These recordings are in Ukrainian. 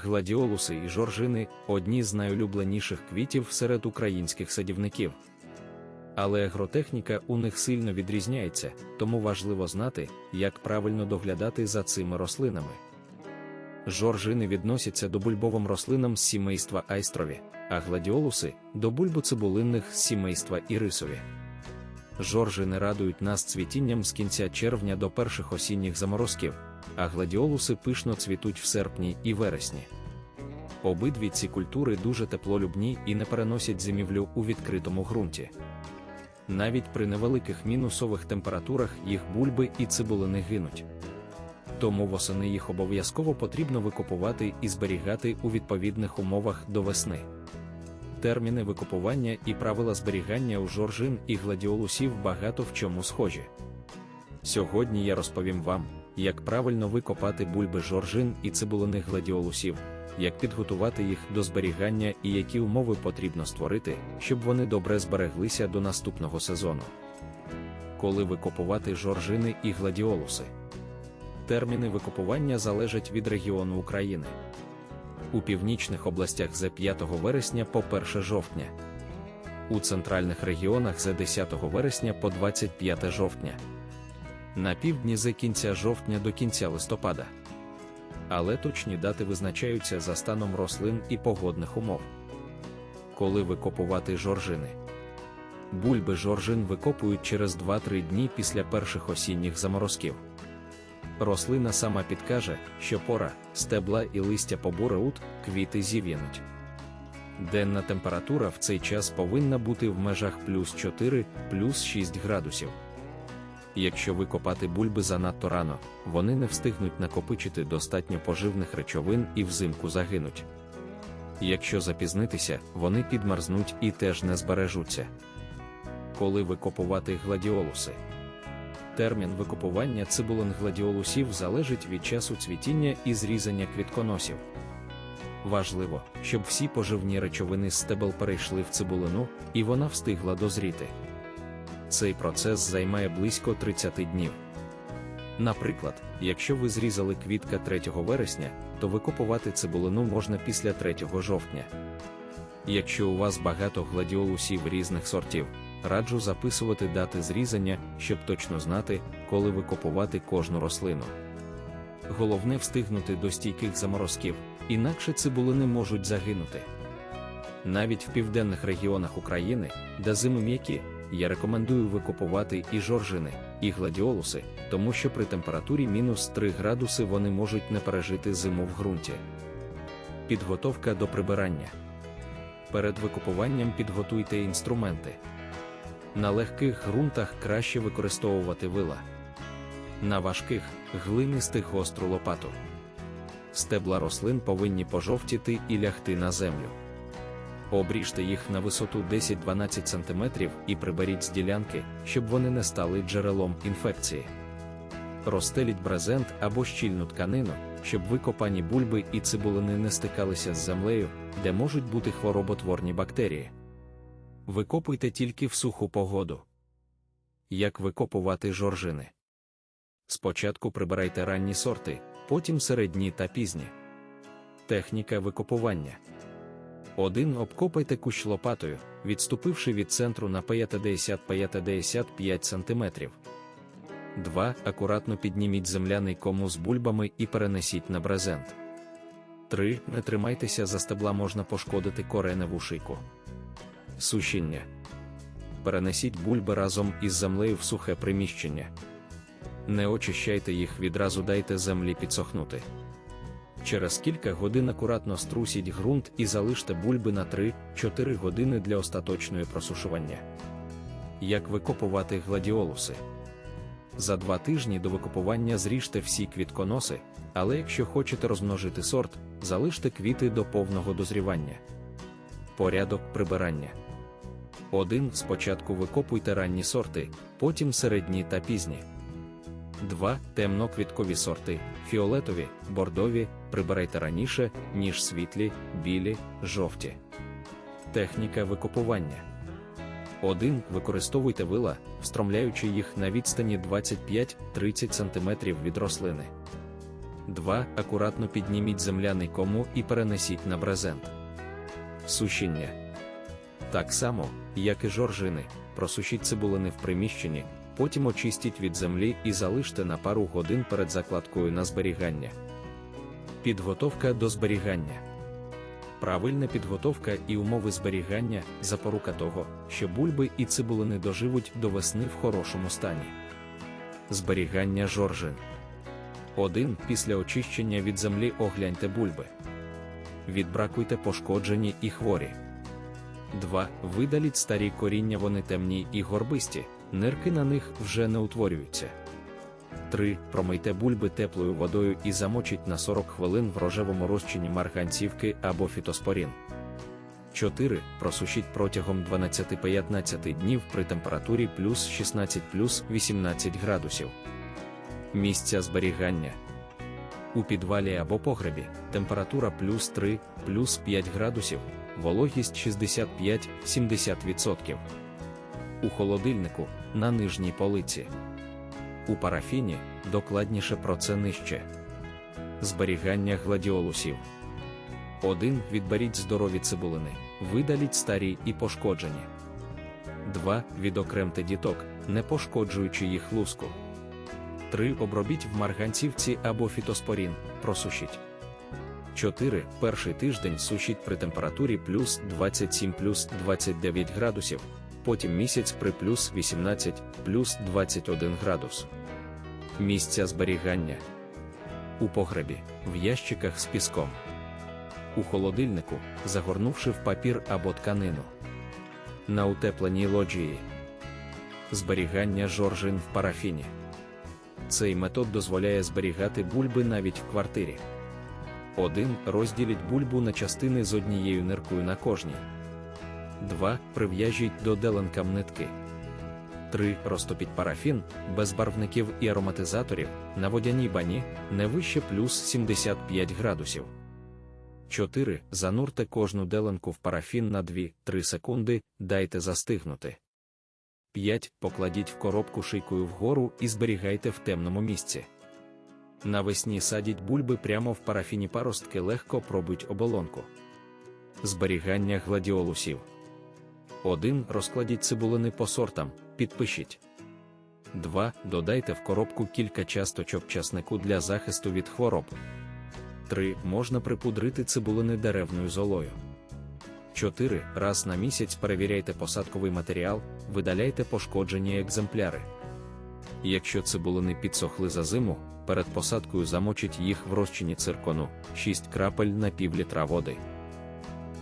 Гладіолуси і жоржини одні з найулюбленіших квітів серед українських садівників. Але агротехніка у них сильно відрізняється, тому важливо знати, як правильно доглядати за цими рослинами. Жоржини відносяться до бульбовим рослинам з сімейства айстрові, а гладіолуси до бульбоцибулинних з сімейства ірисові. Жоржини радують нас цвітінням з кінця червня до перших осінніх заморозків, а гладіолуси пишно цвітуть в серпні і вересні. Обидві ці культури дуже теплолюбні і не переносять зимівлю у відкритому ґрунті. Навіть при невеликих мінусових температурах їх бульби і цибулини гинуть. Тому восени їх обов'язково потрібно викопувати і зберігати у відповідних умовах до весни. Терміни викопування і правила зберігання у жоржин і гладіолусів багато в чому схожі. Сьогодні я розповім вам, як правильно викопати бульби жоржин і цибулиних гладіолусів, як підготувати їх до зберігання і які умови потрібно створити, щоб вони добре збереглися до наступного сезону. Коли викопувати жоржини і гладіолуси. Терміни викопування залежать від регіону України. У північних областях з 5 вересня по 1 жовтня, у центральних регіонах з 10 вересня по 25 жовтня, на півдні з кінця жовтня до кінця листопада. Але точні дати визначаються за станом рослин і погодних умов. Коли викопувати жоржини. Бульби жоржин викопують через 2-3 дні після перших осінніх заморозків. Рослина сама підкаже, що пора, стебла і листя побуреут, квіти зів'януть. Денна температура в цей час повинна бути в межах плюс 4, плюс 6 градусів. Якщо викопати бульби занадто рано, вони не встигнуть накопичити достатньо поживних речовин і взимку загинуть. Якщо запізнитися, вони підмерзнуть і теж не збережуться. Коли викопувати гладіолуси. Термін викопування цибулин гладіолусів залежить від часу цвітіння і зрізання квітконосів. Важливо, щоб всі поживні речовини з стебел перейшли в цибулину, і вона встигла дозріти. Цей процес займає близько 30 днів. Наприклад, якщо ви зрізали квітка 3 вересня, то викопувати цибулину можна після 3 жовтня. Якщо у вас багато гладіолусів різних сортів, раджу записувати дати зрізання, щоб точно знати, коли викопувати кожну рослину. Головне встигнути до стійких заморозків, інакше цибулини можуть загинути. Навіть в південних регіонах України, де зими м'які, я рекомендую викопувати і жоржини, і гладіолуси, тому що при температурі мінус 3 градуси вони можуть не пережити зиму в ґрунті. Підготовка до прибирання. Перед викопуванням підготуйте інструменти. На легких ґрунтах краще використовувати вила. На важких глинистих гостру лопату. Стебла рослин повинні пожовтіти і лягти на землю. Обріжте їх на висоту 10-12 см і приберіть з ділянки, щоб вони не стали джерелом інфекції. Розстеліть брезент або щільну тканину, щоб викопані бульби і цибулини не стикалися з землею, де можуть бути хвороботворні бактерії. Викопуйте тільки в суху погоду. Як викопувати жоржини? Спочатку прибирайте ранні сорти, потім середні та пізні. Техніка викопування. 1. Обкопайте кущ лопатою, відступивши від центру на 50-55 см. 2. Акуратно підніміть земляний кому з бульбами і перенесіть на брезент. 3. Не тримайтеся за стебла можна пошкодити кореневу шийку. Сушіння. Перенесіть бульби разом із землею в сухе приміщення. Не очищайте їх відразу дайте землі підсохнути. Через кілька годин акуратно струсіть ґрунт і залиште бульби на 3-4 години для остаточної просушування. Як викопувати гладіолуси? За два тижні до викопування зріжте всі квітконоси, але якщо хочете розмножити сорт, залиште квіти до повного дозрівання. Порядок прибирання. 1. Спочатку викопуйте ранні сорти, потім середні та пізні. 2. Темноквіткові сорти, фіолетові, бордові, прибирайте раніше, ніж світлі, білі, жовті. Техніка викопування. 1. Використовуйте вила, встромляючи їх на відстані 25-30 см від рослини. 2. Акуратно підніміть земляний кому і перенесіть на брезент. Сушіння. Так само, як і жоржини, просушіть цибулини в приміщенні, потім очистіть від землі і залиште на пару годин перед закладкою на зберігання. Підготовка до зберігання. Правильна підготовка і умови зберігання запорука того, що бульби і цибулини доживуть до весни в хорошому стані. Зберігання жоржин. 1. Після очищення від землі огляньте бульби. Відбракуйте пошкоджені і хворі. 2. Видаліть старі коріння, вони темні і горбисті, нирки на них вже не утворюються. 3. Промийте бульби теплою водою і замочіть на 40 хвилин в рожевому розчині марганцівки або фітоспорін. 4. Просушіть протягом 12-15 днів при температурі плюс 16 плюс 18 градусів. Місця зберігання. У підвалі або погребі температура плюс 3, плюс 5 градусів, вологість 65-70%. У холодильнику на нижній полиці. У парафіні докладніше про це нижче. Зберігання гладіолусів. 1. Відберіть здорові цибулини, видаліть старі і пошкоджені. 2. Відокремте діток, не пошкоджуючи їх луску. 3. Обробіть в марганцівці або фітоспорін, просушіть. 4. Перший тиждень сушіть при температурі плюс 27 плюс 29 градусів, потім місяць при плюс 18 плюс 21 градус. Місця зберігання у погребі, в ящиках з піском, у холодильнику, загорнувши в папір або тканину, на утепленій лоджії, зберігання жоржин в парафіні. Цей метод дозволяє зберігати бульби навіть в квартирі. 1. Розділіть бульбу на частини з однією ниркою на кожній. 2. Прив'яжіть до деленкам нитки. 3. Розтопіть парафін без барвників і ароматизаторів на водяній бані не вище плюс 75 градусів. 4. Занурте кожну деленку в парафін на 2-3 секунди, дайте застигнути. 5. Покладіть в коробку шийкою вгору і зберігайте в темному місці. Навесні садіть бульби прямо в парафіні паростки легко пробують оболонку. Зберігання гладіолусів. 1. Розкладіть цибулини по сортам, підпишіть. 2. Додайте в коробку кілька часточок часнику для захисту від хвороб. 3. Можна припудрити цибулини деревною золою. 4. Раз на місяць перевіряйте посадковий матеріал, видаляйте пошкоджені екземпляри. Якщо цибулини підсохли за зиму, перед посадкою замочіть їх в розчині циркону 6 крапель на пів літра води.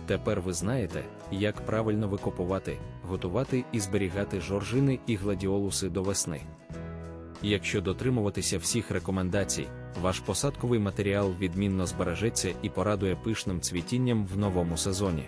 Тепер ви знаєте, як правильно викопувати, готувати і зберігати жоржини і гладіолуси до весни. Якщо дотримуватися всіх рекомендацій, ваш посадковий матеріал відмінно збережеться і порадує пишним цвітінням в новому сезоні.